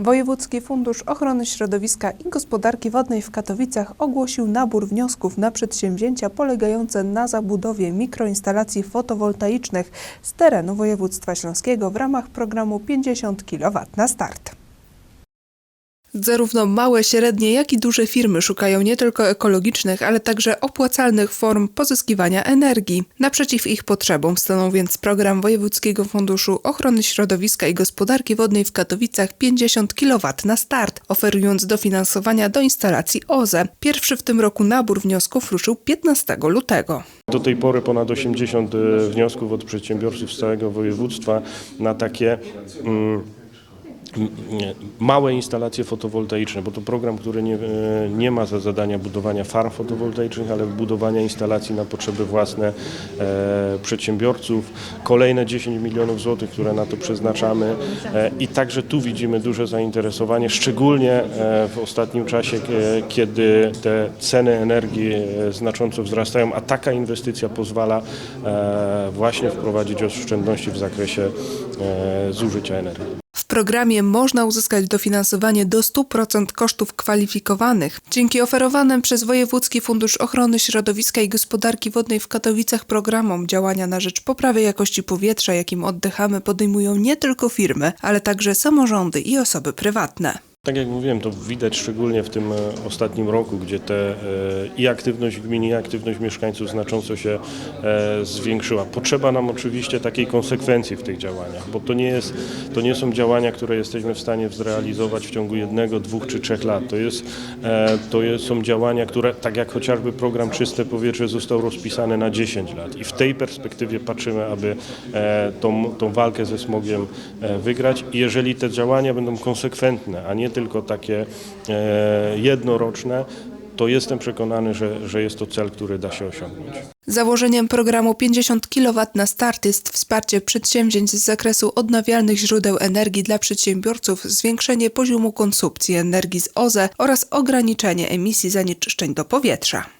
Wojewódzki Fundusz Ochrony Środowiska i Gospodarki Wodnej w Katowicach ogłosił nabór wniosków na przedsięwzięcia polegające na zabudowie mikroinstalacji fotowoltaicznych z terenu województwa śląskiego w ramach programu 50 kW na start. Zarówno małe, średnie, jak i duże firmy szukają nie tylko ekologicznych, ale także opłacalnych form pozyskiwania energii. Naprzeciw ich potrzebom stanął więc program Wojewódzkiego Funduszu Ochrony Środowiska i Gospodarki Wodnej w Katowicach 50 kW na start, oferując dofinansowania do instalacji OZE. Pierwszy w tym roku nabór wniosków ruszył 15 lutego. Do tej pory ponad 80 wniosków od przedsiębiorców z całego województwa na takie mm, małe instalacje fotowoltaiczne, bo to program, który nie, e, nie ma za zadania budowania farm fotowoltaicznych, ale budowania instalacji na potrzeby własne e, przedsiębiorców. Kolejne 10 milionów złotych, które na to przeznaczamy e, i także tu widzimy duże zainteresowanie, szczególnie e, w ostatnim czasie, e, kiedy te ceny energii e, znacząco wzrastają, a taka inwestycja pozwala e, właśnie wprowadzić oszczędności w zakresie e, zużycia energii. Programie można uzyskać dofinansowanie do 100% kosztów kwalifikowanych. Dzięki oferowanym przez Wojewódzki Fundusz Ochrony Środowiska i Gospodarki Wodnej w Katowicach programom działania na rzecz poprawy jakości powietrza, jakim oddychamy, podejmują nie tylko firmy, ale także samorządy i osoby prywatne. Tak jak mówiłem, to widać szczególnie w tym e, ostatnim roku, gdzie te, e, i aktywność gmin, i aktywność mieszkańców znacząco się e, zwiększyła. Potrzeba nam oczywiście takiej konsekwencji w tych działaniach, bo to nie, jest, to nie są działania, które jesteśmy w stanie zrealizować w ciągu jednego, dwóch czy trzech lat. To, jest, to jest, są działania, które, tak jak chociażby program Czyste Powietrze został rozpisany na 10 lat i w tej perspektywie patrzymy, aby tą, tą walkę ze smogiem wygrać. I jeżeli te działania będą konsekwentne, a nie tylko takie e, jednoroczne, to jestem przekonany, że, że jest to cel, który da się osiągnąć. Założeniem programu 50 kW na start jest wsparcie przedsięwzięć z zakresu odnawialnych źródeł energii dla przedsiębiorców, zwiększenie poziomu konsumpcji energii z OZE oraz ograniczenie emisji zanieczyszczeń do powietrza.